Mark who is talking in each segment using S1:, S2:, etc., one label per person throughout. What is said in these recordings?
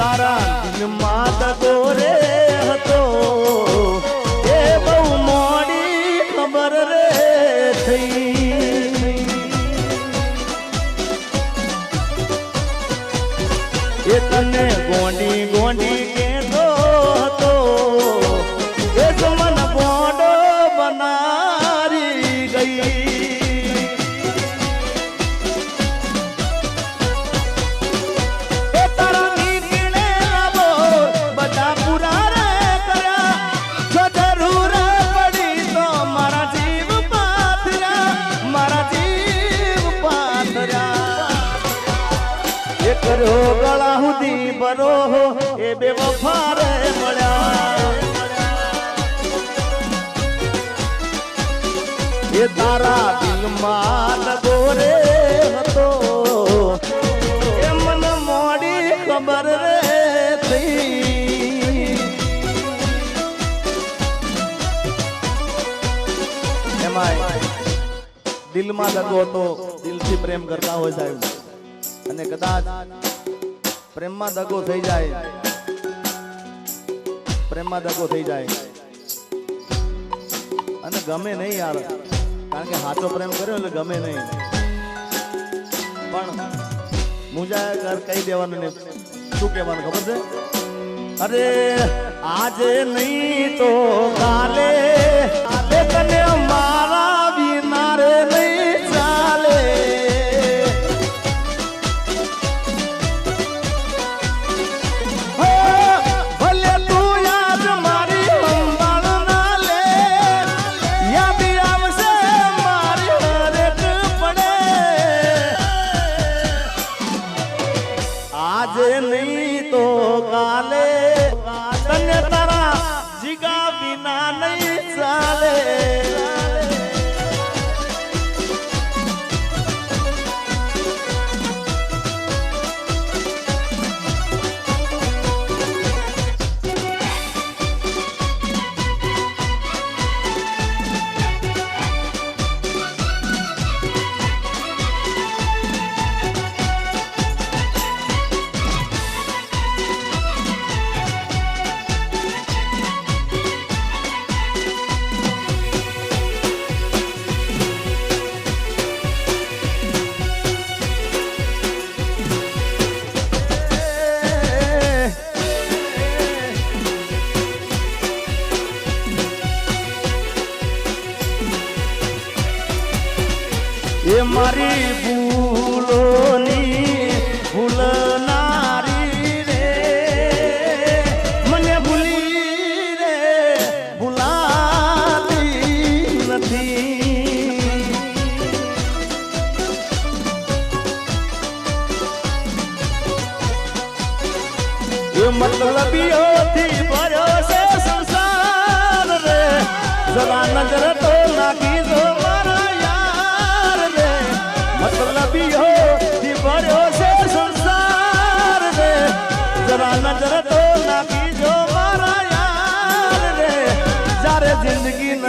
S1: તારા દિલમાં દગો કર્યો ગળા સુધી બરો એ બે વફારે મળ્યા. એ તારા દિલમાં દગો રે હતો, એ મને મોડી ખબર રે થઈ એમાંય દિલમાં લગો હતો દિલથી પ્રેમ કરતા હોય સાહેબ. અને કદાચ પ્રેમમાં દગો થઈ જાય. પ્રેમમાં દગો થઈ જાય. અને ગમે નહીં યાર, કારણ કે સાચો પ્રેમ કર્યો એટલે ગમે નહીં. પણ મુજા ઘર કહી દેવાનું ને શું કહેવાનું ખબર છે? અરે આજે નહીં તો કાલે એ મારી ભૂલોની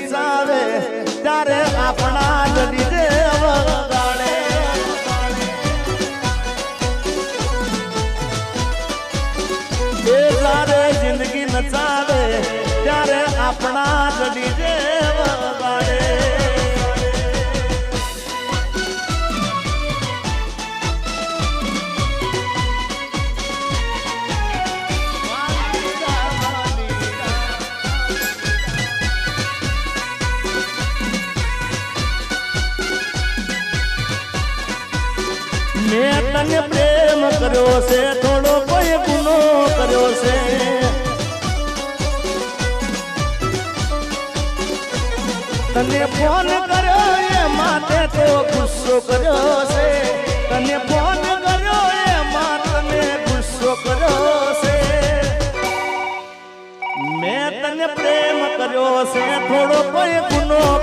S1: જિંદગી તને પ્રેમ કર્યો છે, થોડો કોઈ ગુનો કર્યો છે. તને ફોન કર્યો એ માટે તો ગુસ્સો કર્યો છે. તને ફોન કર્યો એ માટે ગુસ્સો કર્યો છે. મેં તને પ્રેમ કર્યો છે, થોડો કોઈ ગુનો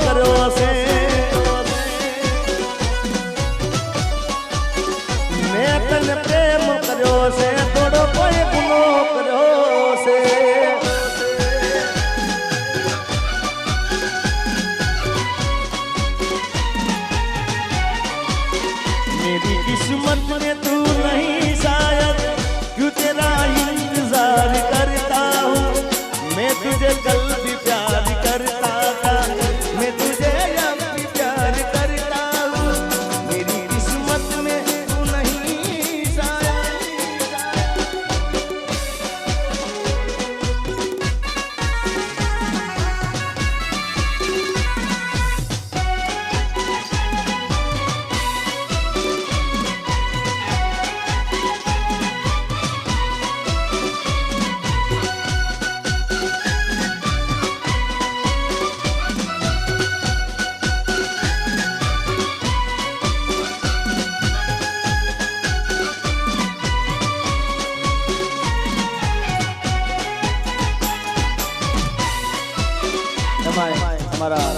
S1: એમાં અમારા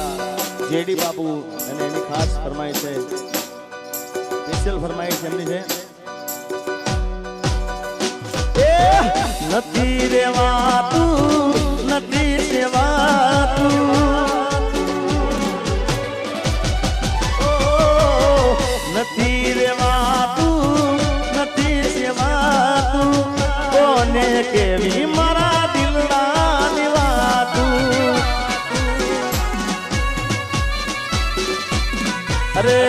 S1: જેડી બાબુ અને એની ખાસ ફરમાય છે. સ્પેશિયલ ફરમાઈશ એમની છે. નથી રેવાતું, નથી સેવાતું અરે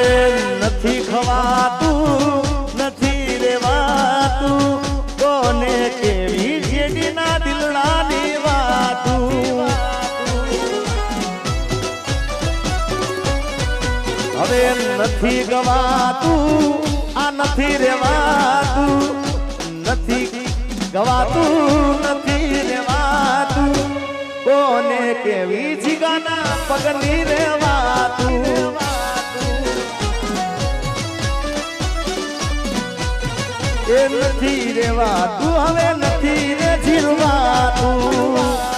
S1: નથી ખવાતું, નથી રેવાતું, કોને કેવી જેડીના દિલડા દેવાતું હવે નથી ગવાતું, આ નથી રેવાતું, નથી ગવાતું, નથી રેવાતું, કોને કેવી જીગાના પગની રેવાતું? એ નથી રેવાતું હવે નથી રે જીરવાતું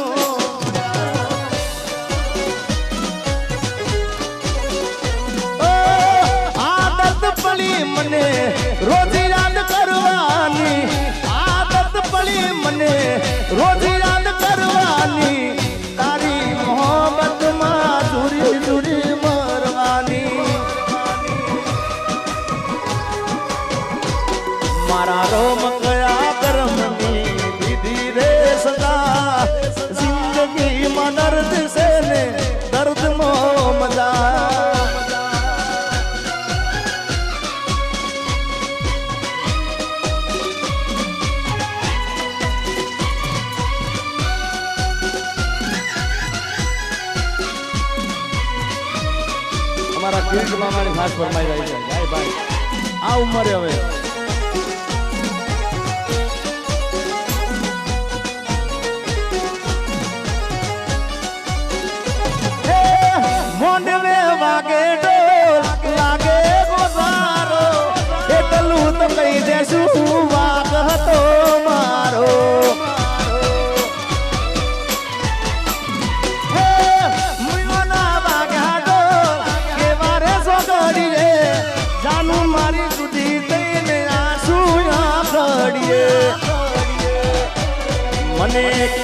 S1: રોજ યાદ કરવાની આદત પડી મને. રોજ અમારા કિરીટ મામાની ખાસ ફરમાઈ રહી છે. ભાઈ ભાઈ આ ઉંમરે હવે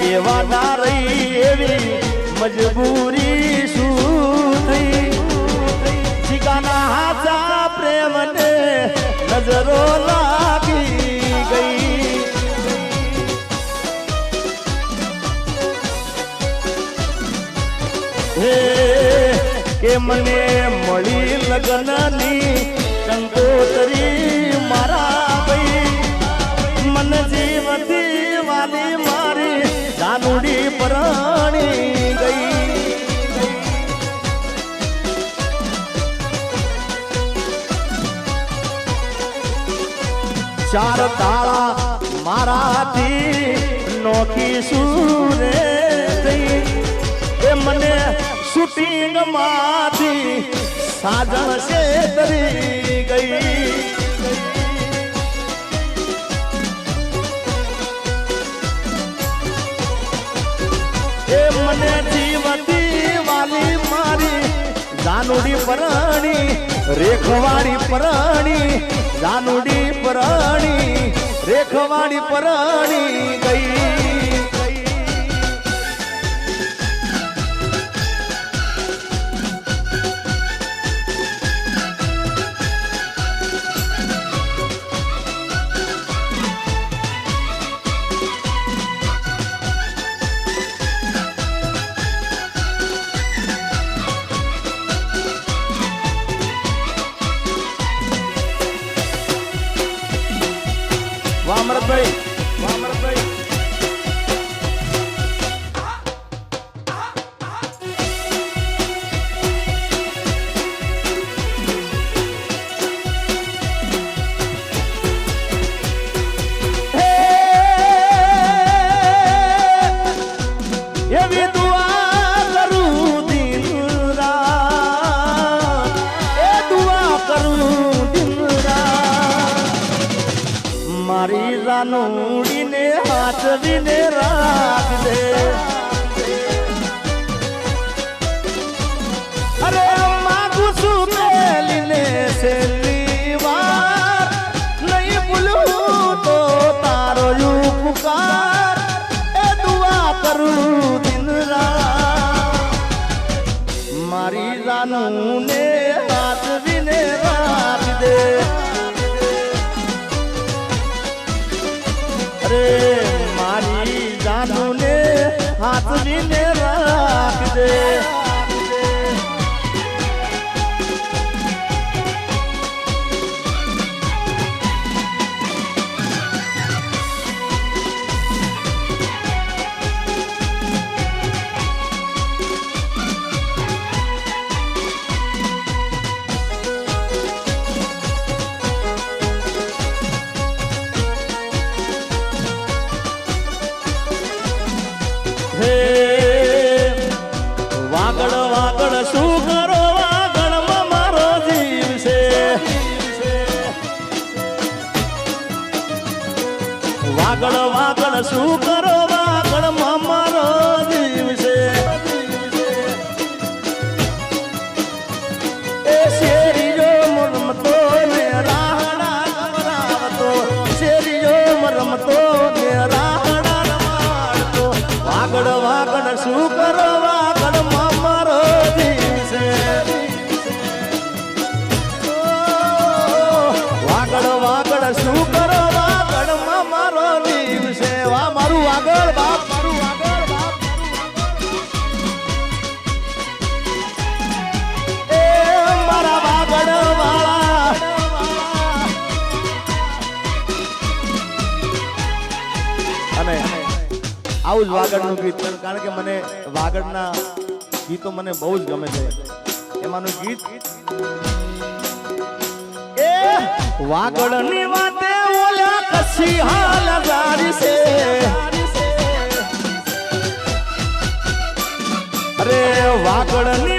S1: મને કેવા ના રહી એવી મજબૂરી શું થઈ? શિકાના હાચા પ્રેમને નજરો લાગી ગઈ. હે, કે મને મળી લગ્નની કંકોતરી ચાર તાળા મારાથી નોખી સુરે એ મને શૂટિંગમાંથી સાજણ છે તરી ગઈ. એ મને જીવતી જાનુડી પરણી રેખવાડી પરણી જાનુડી પરણી રેખવાડી પરણી ગઈ. વામરભાઈ મારી રાનુડીને હાથવીને રાખજે અરે જાનુને હાથવીને રાખજે. વાગડ વાગડ શું કરો વાગડમાં મારો જીવ છે વાગડ વાગડ શું શું કરો વાગડ મારો છે. વા મારું વાગડ બાપ, મારું વાગડ એ મારા વાગડ વાળા અને આવું જ વાગડનું ગીત. કારણ કે મને વાગડના ગીતો મને બહુ જ ગમે છે. એમાંનું ગીત એ વાગડની વાતે ઓલા કસી હાલ ગારી છે. અરે વાગડની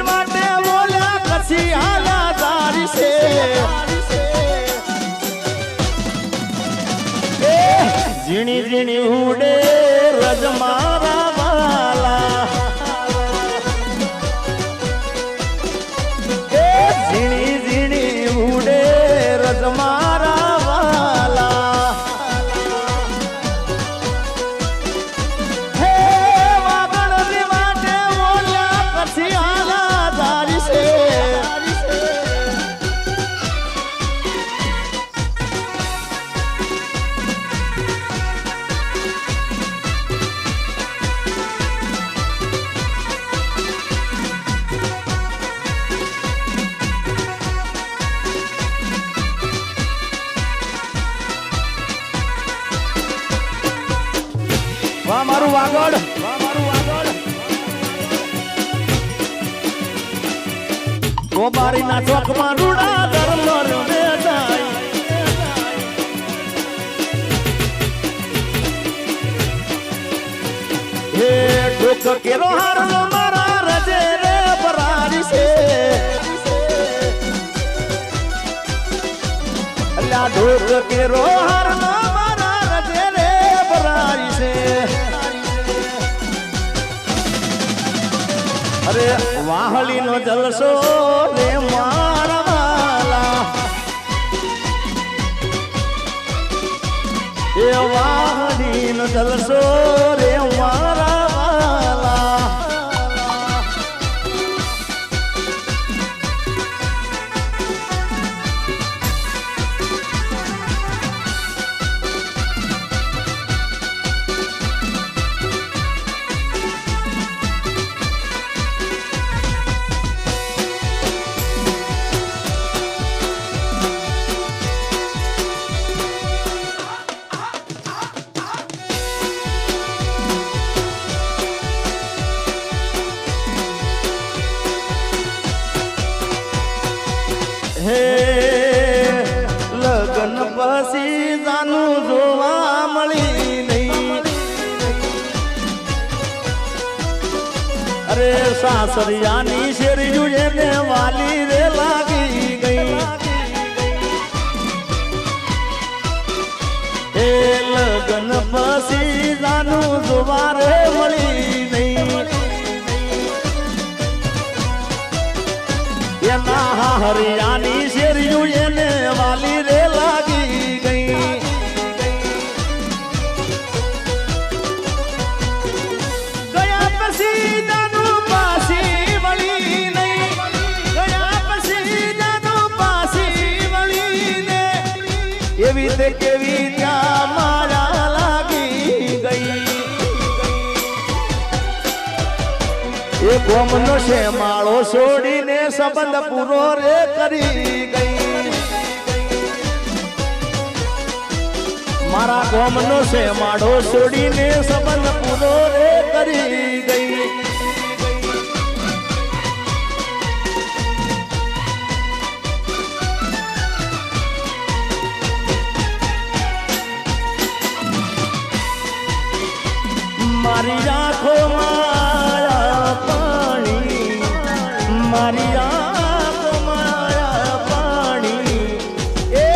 S1: ના ચોકમાં રૂડા ધર્મ હે કોક કેરો હારનો મારા રજે રે છે. અલ્યા ઢોક કેરો હારનો મારા રજે છે. અરે વાહલી નો જલસો એ વાહળીનો જલસો. પછી જાનું જોવા મળી નહીં. અરે સાસરિયાની શેરિયું એને વાલી રે લાગી ગઈ. એ લગન પછી જાનું મળી નહીં. એના હરિયાની શેરિયું એને વાલી એ ગોમનો છે માળો છોડીને સંબંધ પૂરો રે કરી ગઈ. મારા ગોમનો છે માળો છોડીને સંબંધ પૂરો રે કરી ગઈ. મારી આંખો મારી આંખો માયા પાણી. એ,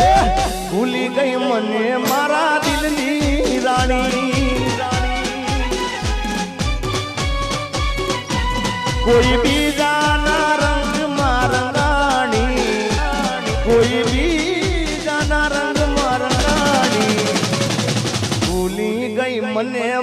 S1: ભૂલી ગઈ મને મારા દિલની રાણી. કોઈ બીજાના રંગમાં રંગાણી. કોઈ બીજાના રંગમાં રંગાણી. ભૂલી ગઈ મને